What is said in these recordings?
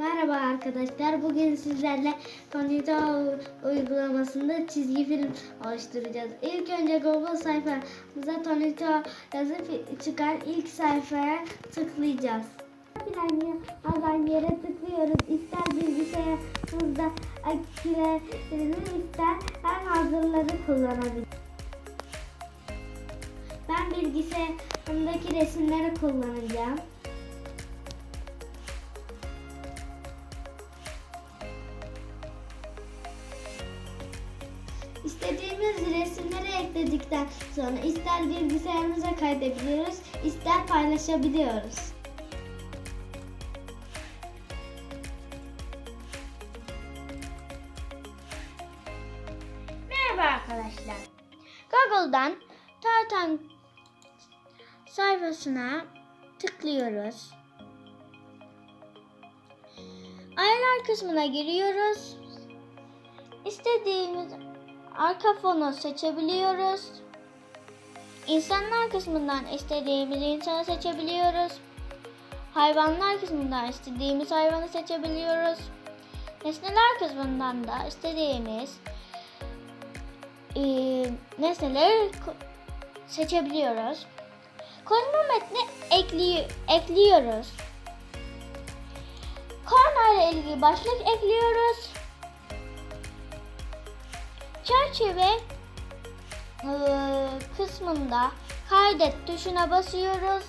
Merhaba arkadaşlar. Bugün sizlerle Konito uygulamasında çizgi film oluşturacağız. İlk önce Google sayfamıza Tonito yazıp çıkan ilk sayfaya tıklayacağız. Yazan yere tıklıyoruz. İster bilgisayarımızda akülerini ister her hazırları kullanabiliriz. Ben bilgisayarımdaki resimleri kullanacağım. İstediğimiz resimleri ekledikten sonra ister bilgisayarımıza kaydedebiliyoruz, ister paylaşabiliyoruz. Merhaba arkadaşlar. Google'dan Tartan sayfasına tıklıyoruz. Ayarlar kısmına giriyoruz. İstediğimiz arka fonu seçebiliyoruz. İnsanlar kısmından istediğimiz insanı seçebiliyoruz. Hayvanlar kısmından istediğimiz hayvanı seçebiliyoruz. Nesneler kısmından da istediğimiz e, nesneleri seçebiliyoruz. Konuşma metni ekli ekliyoruz. Korna ile ilgili başlık ekliyoruz. Çerçeve e, kısmında kaydet tuşuna basıyoruz.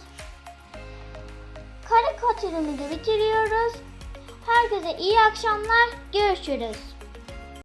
Karikatürümüzü bitiriyoruz. Herkese iyi akşamlar. Görüşürüz.